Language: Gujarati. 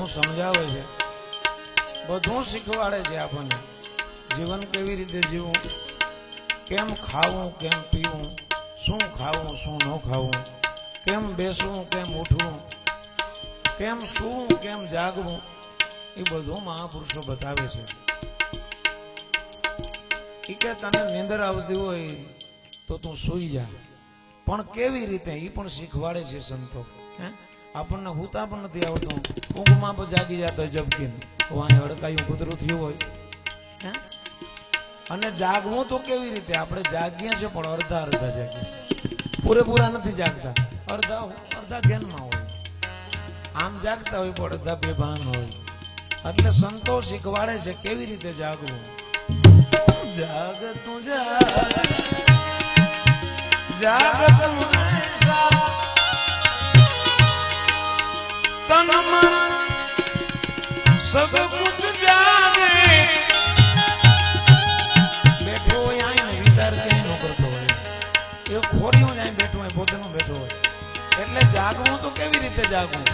બધું સમજાવે છે. બધું શીખવાડે છે આપણને. જીવન કેવી રીતે જીવવું કેમ ખાવું, કેમ પીવું? શું ખાવું, શું ન ખાવું? કેમ બેસવું, કેમ ઉઠવું? કેમ શું કેમ જાગવું? એ બધું મહાપુરુષો બતાવે છે. એ કે તને નીંદર આવતી હોય તો તું સૂઈ જા. પણ કેવી રીતે? એ પણ શીખવાડે છે સંતો. હે? આપણને હુતા પણ નથી આવતું. ઊંઘમાં પણ જાગી જતો જબકીને વાંહે હડકાયું કૂતરું થયું હોય. અને જાગવું તો કેવી રીતે? આપણે જાગીએ છીએ પણ અડધા અડધા જાગીએ છીએ. પૂરેપૂરા નથી જાગતા. અડધા અડધા જ્ઞાનમાં હોય. આમ જાગતા હોય પણ અડધા બેભાન હોય. એટલે સંતો શીખવાડે છે કેવી રીતે જાગવું. જાગ તું જાગ. જાગ તું तन मन सब कुछ जागे બેઠો હોય આઈને વિચાર ક્યાંય ન કરતો હોય એ ખોરીઓ જાય બેઠો હોય પોતાનો બેઠો હોય એટલે જાગવું તો કેવી રીતે જાગવું